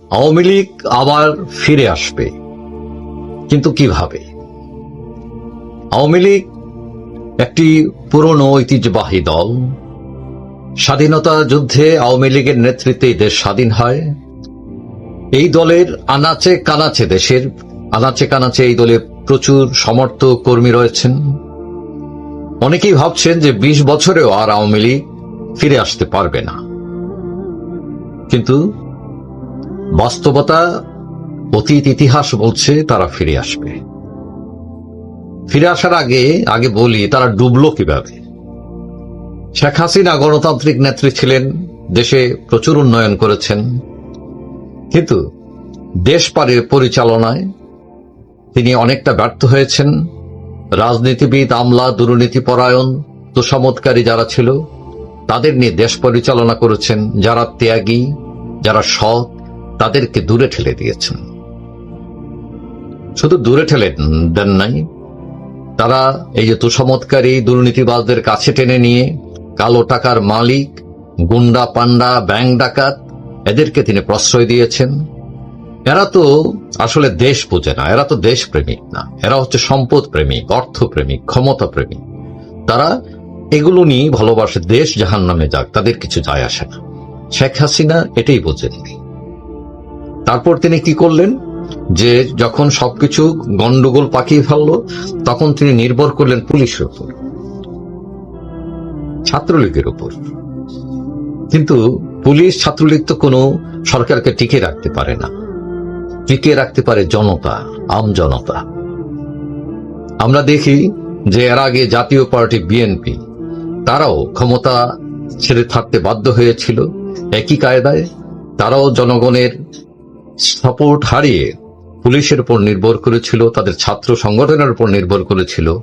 আওয়ামী লীগ আবার ফিরে আসবে। কিন্তু কীভাবে? আওয়ামী লীগ একটি পুরনো ঐতিহ্যবাহী দল। স্বাধীনতা যুদ্ধে আওয়ামী লীগের নেতৃত্বে দেশ স্বাধীন হয়। এই দলের আনাচে কানাচে দেশের আনাচে কানাচে এই দলে প্রচুর সমর্থক কর্মী রয়েছেন। অনেকেই ভাবছেন যে ২০ বছরেও আর আওয়ামী লীগ ফিরে আসতে পারবে না। কিন্তু বাস্তবতা, অতীত ইতিহাস বলছে তারা ফিরে আসবে। ফিরে আসার আগে আগে বলি, তারা ডুবলো কীভাবে? শেখ হাসিনা গণতান্ত্রিক নেত্রী ছিলেন, দেশে প্রচুর উন্নয়ন করেছেন। কিন্তু দেশ পারে পরিচালনায় তিনি অনেকটা ব্যর্থ হয়েছেন। রাজনীতিবিদ, আমলা, দুর্নীতি পরায়ণ তোষামতকারী যারা ছিল, তাদের নিয়ে দেশ পরিচালনা করেছেন। যারা ত্যাগী, যারা সৎ তাদেরকে দূরে ঠেলে দিয়েছেন। শুধু দূরে ঠেলে দেন নাই, তারা এই যে তোষামতকারী দুর্নীতিবাজদের কাছে টেনে নিয়ে কালো টাকার মালিক, গুন্ডা পান্ডা ব্যাংক ডাকাত, এদেরকে তিনি প্রশ্রয় দিয়েছেন। এরা তো আসলে দেশ বোঝে না, এরা তো দেশ প্রেমিক না, এরা হচ্ছে সম্পদ প্রেমিক, অর্থ প্রেমিক, ক্ষমতা প্রেমিক। তারা এগুলো নিয়ে ভালোবাসে, দেশ জাহান নামে যাক, তাদের কিছু যায় আসে না। শেখ হাসিনা এটাই বোঝেননি। তারপর তিনি কি করলেন? যে যখন সবকিছু গন্ডগোল পাকিয়ে ফেলল, তখন তিনি নির্ভর করলেন পুলিশের উপর, ছাত্রলীগের উপর। কিন্তু পুলিশ, ছাত্রলীগ তো কোনো সরকারকে টিকে রাখতে পারে না। টিকে রাখতে পারে জনতা, আম জনতা। আমরা দেখি যে এর আগে জাতীয় পার্টি বিএনপি, তারাও ক্ষমতা ছেড়ে থাকতে বাধ্য হয়েছিল। একই কায়দায় তারাও জনগণের সাপোর্ট হারিয়ে পুলিশের উপর নির্ভর করেছিল, তাদের ছাত্র সংগঠনের উপর নির্ভর করেছিল,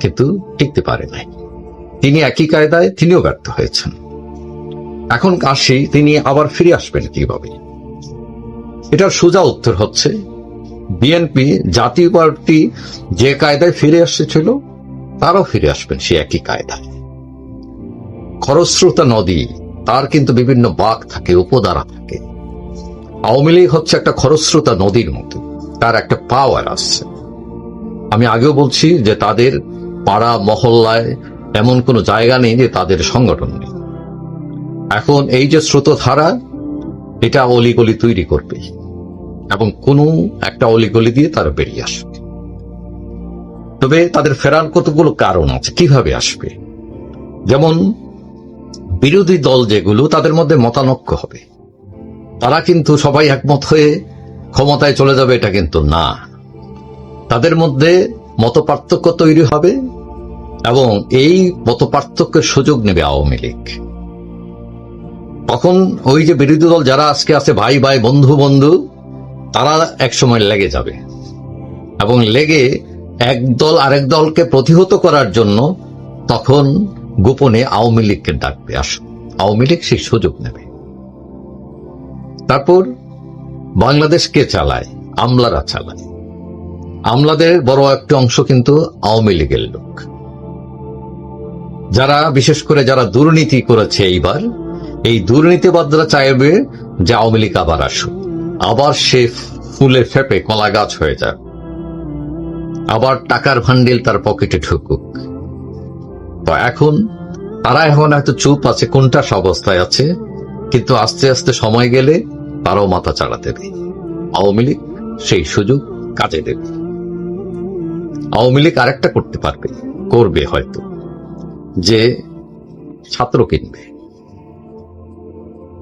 কিন্তু টিকতে পারে নাই। তিনি একই কায়দায় তিনিও ব্যর্থ হয়েছেন। এখন আসি, তিনি আবার ফিরে আসবেন কীভাবে? এটার সোজা উত্তর হচ্ছে, বিএনপি জাতীয় পার্টি যে কায়দায় ফিরে এসেছিল, তারাও ফিরে আসবেন সে একই কায়দায়। খরস্রোতা নদী, তার কিন্তু বিভিন্ন বাঘ থাকে উপদ্বারা থাকে। আওয়ামী লীগ হচ্ছে একটা খরস্রোতা নদীর মতো। তার একটা পাওয়ার আসছে আমি আগেও বলছি যে তাদের পাড়া মহল্লায় এমন কোনো জায়গা নেই যে তাদের সংগঠন নেই। এখন এই যে স্রোতধারা, এটা অলিগলি তৈরি করবে এবং কোনো একটা অলিগলি দিয়ে তারা বেরিয়ে আসবে। তবে তাদের ফেরার কতগুলো কারণ আছে, কীভাবে আসবে? যেমন বিরোধী দল যেগুলো, তাদের মধ্যে মতানক্য হবে। তারা কিন্তু সবাই একমত হয়ে ক্ষমতায় চলে যাবে, এটা কিন্তু না। তাদের মধ্যে মত পার্থক্য তৈরি হবে এবং এই মত পার্থক্যের সুযোগ নেবে আওয়ামী লীগ। তখন ওই যে বিরোধী দল যারা আজকে আছে, ভাই ভাই, বন্ধু বন্ধু, তারা একসময় লেগে যাবে। এবং লেগে এক দল আরেক দলকে প্রতিহত করার জন্য তখন গোপনে আওয়ামী লীগকে ডাকবে। আসো আওয়ামী লীগ সেই সুযোগ নেবে। তারপর বাংলাদেশ কে চালায়? আমলারা চালায়। আমলাদের বড় একটা অংশ কিন্তু আওয়ামী লীগের লোক। যারা, বিশেষ করে যারা দুর্নীতি করেছে এইবার, এই দুর্নীতিবাদরা চাইবে যে আওয়ামী লীগ আবার আসুক। আবার সে ফুলে ফেপে কলা গাছ হয়ে যাক। আবার টাকার ভান্ডিল তার পকেটে ঢুকুক। তো এখন তারা এখন হয়তো চুপ আছে কোনটা অবস্থায় আছে, কিন্তু আস্তে আস্তে সময় গেলে তারাও মাথা চাড়া দেবে আওয়ামী লীগ সেই সুযোগ কাজে দেবে। আওয়ামী লীগ আরেকটা করতে পারবে, করবে হয়তো। যে ছাত্র কিনবে।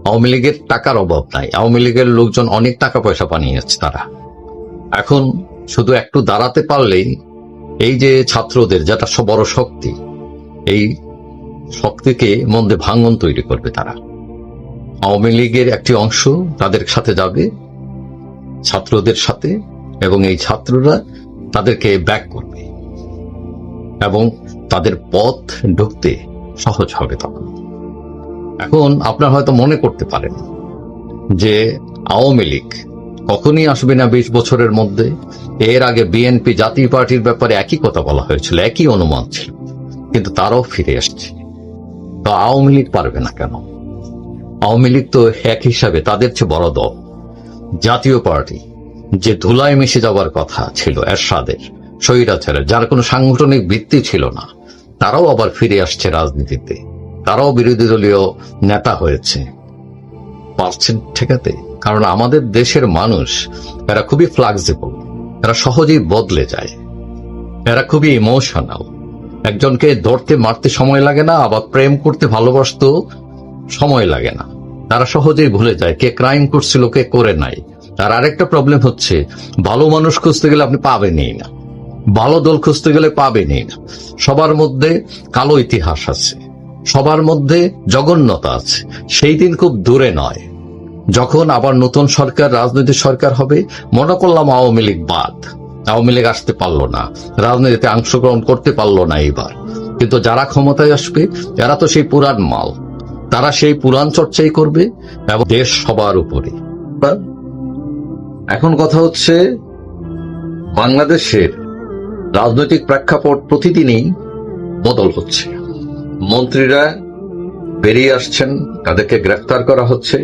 আওয়ামী লীগের টাকার অভাব নাই। আওয়ামী লীগের লোকজন অনেক টাকা পয়সা বানিয়েছে তারা। এখন শুধু একটু দাঁড়াতে পারলেই এই যে ছাত্রদের যেটা বড় শক্তি, এই শক্তিকে মধ্যে ভাঙন তৈরি করবে তারা। আওয়ামী লীগের একটি অংশ তাদের সাথে যাবে, ছাত্রদের সাথে, এবং এই ছাত্ররা তাদেরকে ব্যাক করবে এবং তাদের পথ ঢুকতে সহজ হবে তখন। এখন আপনার হয়তো মনে করতে পারেন যে আওয়ামী লীগ কখনই আসবে না বিশ বছরের মধ্যে। এর আগে বিএনপি জাতীয় পার্টির ব্যাপারে একই কথা বলা হয়েছিল, একই অনুমান ছিল, কিন্তু তারাও ফিরে আসছে তো আওয়ামী লীগ পারবে না কেন? আওয়ামী লীগ তো এক হিসাবে তাদের চেয়ে বড় দল। জাতীয় পার্টি, যে ধুলায় মিশে যাওয়ার কথা ছিল এরশাদের স্বৈরাচারের যার কোনো সাংগঠনিক ভিত্তি ছিল না, তারাও আবার ফিরে আসছে রাজনীতিতে। তারাও বিরোধী দলীয় নেতা হয়েছে। পারছেন ঠেকাতে? কারণ আমাদের দেশের মানুষ, এরা খুবই ফ্লাক্সিবল এরা সহজেই বদলে যায়। এরা খুবই ইমোশনাল একজনকে ধরতে, মারতে সময় লাগে না, আবার প্রেম করতে ভালোবাসতেও সময় লাগে না। তারা সহজেই ভুলে যায় কে ক্রাইম করছিল, কে করে নাই। তার আরেকটা প্রবলেম হচ্ছে, ভালো মানুষ খুঁজতে গেলে আপনি পাবেনই না। ভালো দল খুঁজতে গেলে পাবেনই না। সবার মধ্যে কালো ইতিহাস আছে। সবার মধ্যে জঘন্যতা আছে। সেই দিন খুব দূরে নয়। যখন আবার নতুন সরকার, রাজনৈতিক সরকার হবে, মনে করলাম আওয়ামী লীগ বাদ। আওয়ামী লীগ আসতে পারল না। রাজনীতিতে অংশগ্রহণ করতে পারল না এবার কিন্তু যারা ক্ষমতায় আসবে এরা তো সেই পুরান মাল। তারা সেই পুরাণ চর্চাই করবে এবং দেশ সবার উপরে। এখন কথা হচ্ছে, বাংলাদেশের রাজনৈতিক প্রেক্ষাপট প্রতিদিনই বদল হচ্ছে। মন্ত্রীরা বেরিয়ে আসছেন, তাদেরকে গ্রেফতার করা হচ্ছে।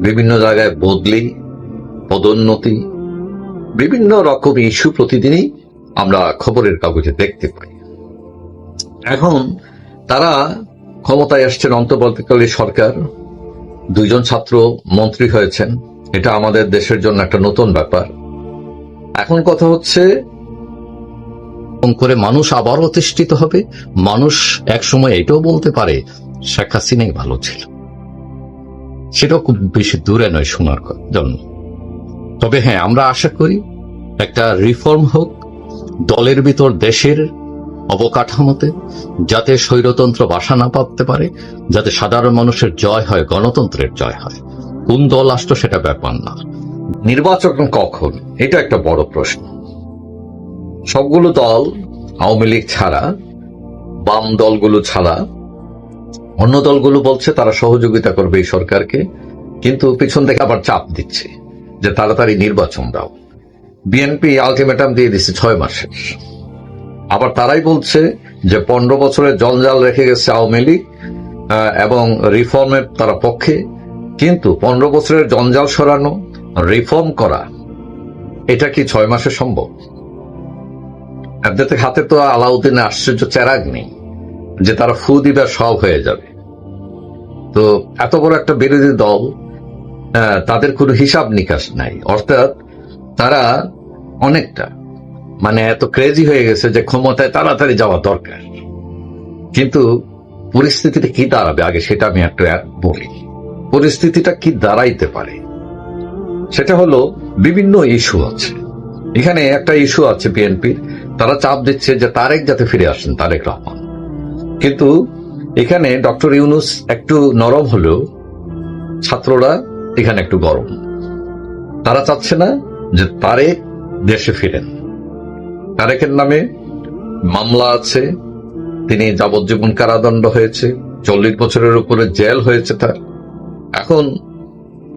বিভিন্ন জায়গায় বদলি, পদোন্নতি, বিভিন্ন রকম ইস্যু প্রতিদিনই আমরা খবরের কাগজে দেখতে পাই। এখন তারা ক্ষমতায় আসছেন অন্তর্বর্তীকালীন সরকার। দুইজন ছাত্র মন্ত্রী হয়েছেন। এটা আমাদের দেশের জন্য একটা নতুন ব্যাপার। এখন কথা হচ্ছে করে মানুষ আবার অতিষ্ঠিত হবে। মানুষ একসময় এটাও বলতে পারে, শেখ হাসিনাই ভালো ছিল। সেটাও খুব বেশি দূরে নয় শোনার জন্য। তবে হ্যাঁ আমরা আশা করি একটা রিফর্ম হোক, দলের ভিতর দেশের অবকাঠামোতে, যাতে স্বৈরতন্ত্র বাসা না পাততে পারে, যাতে সাধারণ মানুষের জয় হয়, গণতন্ত্রের জয় হয়। কোন দল আসতো সেটা ব্যাপার না। নির্বাচন কখন, এটা একটা বড় প্রশ্ন। সবগুলো দল আওয়ামী লীগ ছাড়া, বাম দলগুলো ছাড়া, অন্য দলগুলো বলছে তারা সহযোগিতা করবে এই সরকারকে, কিন্তু পিছন থেকে আবার চাপ দিচ্ছে যে তাড়াতাড়ি নির্বাচন দাও। বিএনপি আলটিমেটাম দিয়ে দিচ্ছে ছয় মাসের। আবার তারাই বলছে যে পনেরো বছরের জঞ্জাল রেখে গেছে আওয়ামী লীগ এবং রিফর্মের তারা পক্ষে। কিন্তু পনেরো বছরের জঞ্জাল সরানো, রিফর্ম করা, এটা কি ছয় মাসে সম্ভব? হাতে তো আলাউদ্দিনের আশ্চর্য চেরাগ নেই যে তারা ফু দিবে সব হয়ে যাবে। তো এত বড় একটা বিরোধী দল তাদের কোনো হিসাব নিকাশ নাই। অর্থাৎ তারা অনেকটা মানে এত ক্রেজি হয়ে গেছে যে ক্ষমতায় তাড়াতাড়ি যাওয়া দরকার। কিন্তু পরিস্থিতিটা কি দাঁড়াবে? আগে সেটা আমি একটু বলি। পরিস্থিতিটা কি দাঁড়াইতে পারে? সেটা হলো বিভিন্ন ইস্যু আছে। এখানে একটা ইস্যু আছে বিএনপির তারা চাপ দিচ্ছে যে তারেক যাতে ফিরে আসেন, তারেক রহমান। কিন্তু এখানে ডক্টর ইউনুস একটু নরম হলেও ছাত্ররা এখানে একটু গরম। তারা চাচ্ছে না যে তারেক দেশে ফিরেন। তারেকের নামে মামলা আছে। তিনি যাবজ্জীবন কারাদণ্ড হয়েছে। চল্লিশ বছরের উপরে জেল হয়েছে তার। এখন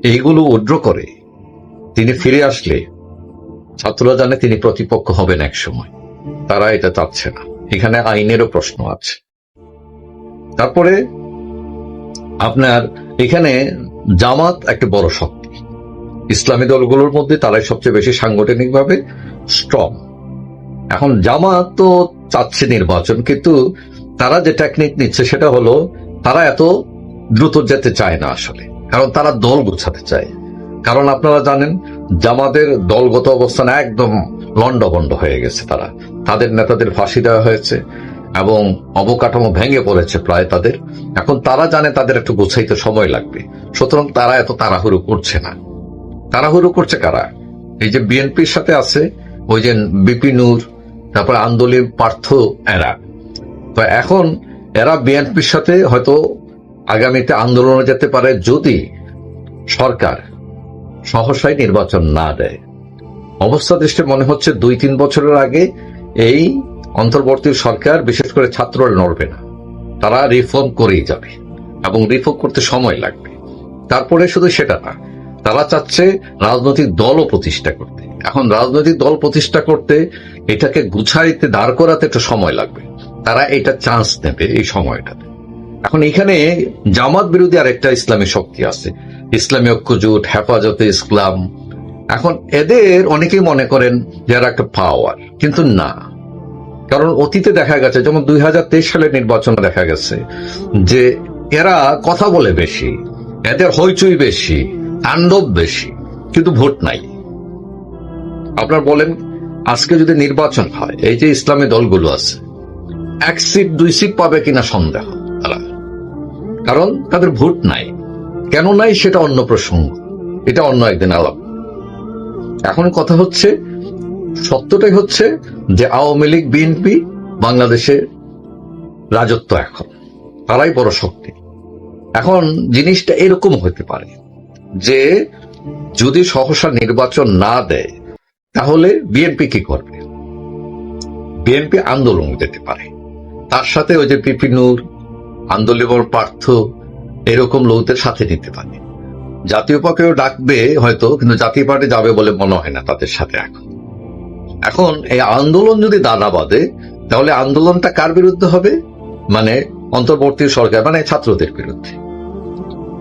এইগুলো উড্র করে তিনি ফিরে আসলে ছাত্ররা জানে তিনি প্রতিপক্ষ হবেন এক সময়। তারা এটা চাচ্ছে না। এখানে আইনেরও প্রশ্ন আছে। তারপরে আপনার এখানে জামাত একটা বড় শক্তি। ইসলামী দলগুলোর মধ্যে তারাই সবচেয়ে বেশি সাংগঠনিকভাবে স্ট্রং এখন জামাত তো চাচ্ছে নির্বাচন, কিন্তু তারা যে টেকনিক নিচ্ছে সেটা হলো তারা এত দ্রুত যেতে চায় না আসলে। কারণ তারা দল গুছাতে চায়। কারণ আপনারা জানেন, জামাতের দলগত অবস্থান একদম লন্ডভন্ড হয়ে গেছে তারা। তাদের নেতাদের ফাঁসি দেওয়া হয়েছে এবং অবকাঠামো ভেঙে পড়েছে প্রায় তাদের। এখন তারা জানে তাদের একটু গুছাইতে সময় লাগবে। সুতরাং তারা এত তাড়াহুড়ো করছে না। তাড়াহুড়ো করছে কারা? এই যে বিএনপির সাথে আছে ওই যে বিপি নূর তারপরে আন্দোলন পার্থ এরা। তো এখন এরা বিএনপির সাথে হয়তো আগামীতে আন্দোলনে যেতে পারে যদি সরকার সহসায় নির্বাচন না দেয়। অবস্থা দৃষ্টি মনে হচ্ছে দুই তিন বছরের আগে এই অন্তর্বর্তী সরকার বিশেষ করে ছাত্ররা নড়বে না। তারা রিফর্ম করেই যাবে এবং রিফর্ম করতে সময় লাগবে। তারপরে শুধু সেটা না, তারা চাচ্ছে রাজনৈতিক দলও প্রতিষ্ঠা করতে। এখন রাজনৈতিক দল প্রতিষ্ঠা করতে এটাকে গুছাইতে, দাঁড় করাতে একটু সময় লাগবে। তারা এটা চান্স নেবে এই সময়টাতে। এখন এখানে জামাত বিরোধী আরেকটা ইসলামী শক্তি আছে। ইসলামী ঐক্যজোট হেফাজতে ইসলাম। এখন এদের অনেকেই মনে করেন যে এরা একটা পাওয়ার কিন্তু না। কারণ অতীতে দেখা গেছে, যেমন দুই হাজার তেইশ সালের নির্বাচনে দেখা গেছে, যে এরা কথা বলে বেশি, এদের হইচই বেশি, তাণ্ডব বেশি, কিন্তু ভোট নাই। আপনার বলেন, আজকে যদি নির্বাচন হয়, এই যে ইসলামী দলগুলো আছে, এক সিট, দুই সিট পাবে কিনা সন্দেহ? তারা কারণ তাদের ভোট নাই। কেন নাই সেটা অন্য প্রসঙ্গ। এটা অন্য একদিন আলাপ। এখন কথা হচ্ছে, সত্যটাই হচ্ছে যে আওয়ামী লীগ, বিএনপি বাংলাদেশে রাজত্ব এখন। তারাই বড় শক্তি। এখন জিনিসটা এরকম হতে পারে যে যদি সহসা নির্বাচন না দেয় তাহলে বিএনপি কি করবে? বিএনপি আন্দোলন যেতে পারে। তার সাথে ওই যে পিপি নূর আন্দোলন পার্থ, এরকম লোকদের সাথে নিতে পারে। জাতীয় পক্ষেও ডাকবে হয়তো, কিন্তু জাতীয় পার্টি যাবে বলে মনে হয় না তাদের সাথে এখন। এখন এই আন্দোলন যদি দানা বাঁধে, তাহলে আন্দোলনটা কার বিরুদ্ধে হবে? মানে অন্তর্বর্তী সরকার মানে ছাত্রদের বিরুদ্ধে।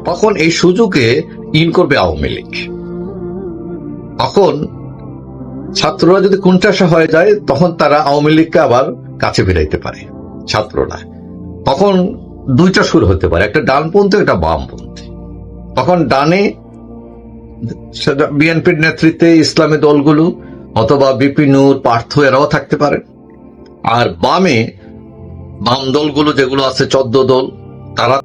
তখন এই সুযোগে ইন করবে আওয়ামী লীগ। তখন ছাত্ররা যদি কুণ্ঠাসা হয়ে যায়, তখন তারা আওয়ামী লীগকে আবার কাছে ফিরাইতে পারে, ছাত্ররা। তখন দুইটা সুর হতে পারে, একটা ডানপন্থী, একটা বামপন্থী। তখন ডানে বিএনপির নেতৃত্বে ইসলামী দলগুলো অথবা বিপিনুর পার্থ, এরাও থাকতে পারে। আর বামে বাম দলগুলো যেগুলো আছে, চোদ্দ দল, তারা